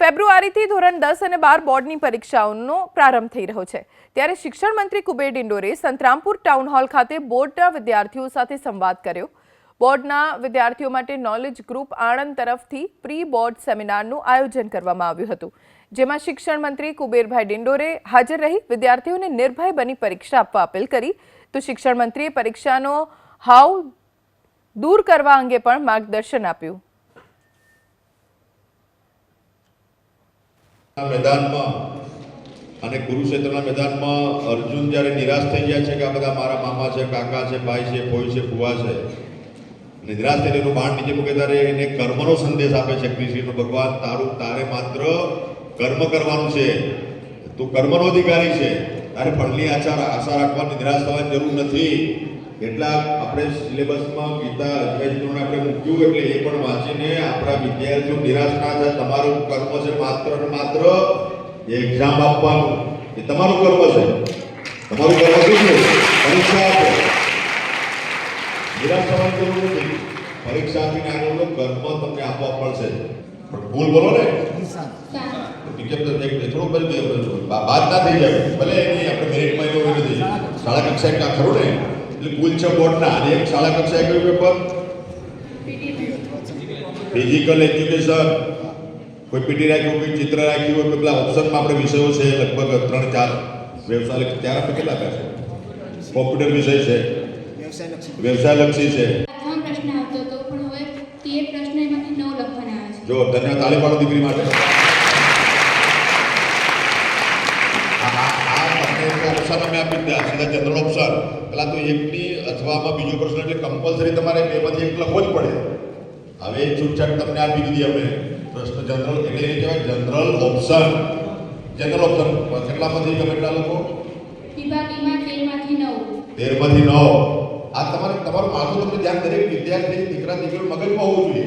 ફેબ્રુઆરીથી ધોરણ દસ અને બાર બોર્ડની પરીક્ષાઓનો પ્રારંભ થઈ રહ્યો છે. ત્યારે શિક્ષણ મંત્રી કુબેર ડિંડોરે સંતરામપુર ટાઉન હોલ ખાતે બોર્ડના વિદ્યાર્થીઓ સાથે સંવાદ કર્યો. બોર્ડના વિદ્યાર્થીઓ માટે નોલેજ ગ્રુપ આણંદ તરફથી પ્રી બોર્ડ સેમિનારનું આયોજન કરવામાં આવ્યું હતું. જેમાં શિક્ષણ મંત્રી કુબેરભાઈ ડિંડોરે હાજર રહી, વિદ્યાર્થીઓને નિર્ભય બની પરીક્ષા આપવા અપીલ કરી. તો શિક્ષણ મંત્રીએ પરીક્ષાનો હાવ દૂર કરવા અંગે પણ માર્ગદર્શન આપ્યું. મેદાનમાં અને કુરુક્ષેત્રના મેદાનમાં અર્જુન જ્યારે નિરાશ થઈ ગયા છે કે આ બધા મારા મામા છે, કાકા છે, ભાઈ છે ફોઈ છે ફુવા છે નિરાશ થઈને એનું બાણ નીચે મૂકે ત્યારે એને કર્મનો સંદેશ આપે છે કૃષ્ણ ભગવાન, તારું, તારે માત્ર કર્મ કરવાનું છે. તું કર્મનો અધિકારી છે. તારે ફળની આશા આશા રાખવાની નિરાશ થવાની જરૂર નથી. કેટલાક આપણે સિલેબસમાં ગીતા અધ્યાયનું આપણે મૂક્યું એટલે એ પણ વાંચીને આપણા વિદ્યાર્થીઓ નિરાશ ના થાય. તમારું કર્મ છે માત્ર ને માત્ર એક્ઝામ આપવાનું. એ તમારું કર્મ છે. તમારું કર્મ શું છે? પરીક્ષા આપો. નિરાશ થવાની જરૂર નથી. પરીક્ષા આપીને આગળનું કર્મ તમને આપવા પડશે. પણ ભૂલ બોલો ને. ટીચર તો એક થોડુંક બધું બાદ ના થઈ જાય. ભલે એની આપણે મેરિટમાં એવું નથી શાળા કક્ષાએ કાં ખરું ને? એટલે કુલ છે બોર્ડના અને એક શાળા કક્ષાએ કયું પેપર ફિઝિકલ એજ્યુકેશન કોઈ પીટી રાખ્યું કોઈ ચિત્ર રાખ્યું હોય પેલા ઓપ્શનમાં આપણે વિષયો છે લગભગ ત્રણ ચાર વ્યવસાય ત્યારે આપણે કેટલા આપ્યા છે? કોમ્પ્યુટર વિષય છે. વ્યવસાયલક્ષી. છે. પ્રશ્ન આવતો હતો પણ હવે તેર પ્રશ્ન એમાંથી નવ લખવાના આવે છે. જો ધન્યવાદ. તાળી પાડો દીકરી માટે આ આ- આ તમને એક ઓપ્શન અમે આપી દીધા સીધા જનરલ ઓપ્શન પેલા તો એકની અથવામાં બીજો પ્રશ્ન એટલે કમ્પલસરી તમારે બેમાંથી એક લખવો જ પડે. હવે છૂટછાટ તમને આપી દીધી અમે. પ્રશ્ન જનરલ એટલે એ કહેવાય જનરલ ઓપ્શન જનરલ ઓપ્શન કેટલામાંથી તમે કેટલા ઈમાં તેરમાંથી નવ. આ તમારે તમારું માથું તમને ધ્યાન દરેક વિદ્યાર્થી દીકરા દીકરી મગજમાં હોવું જોઈએ.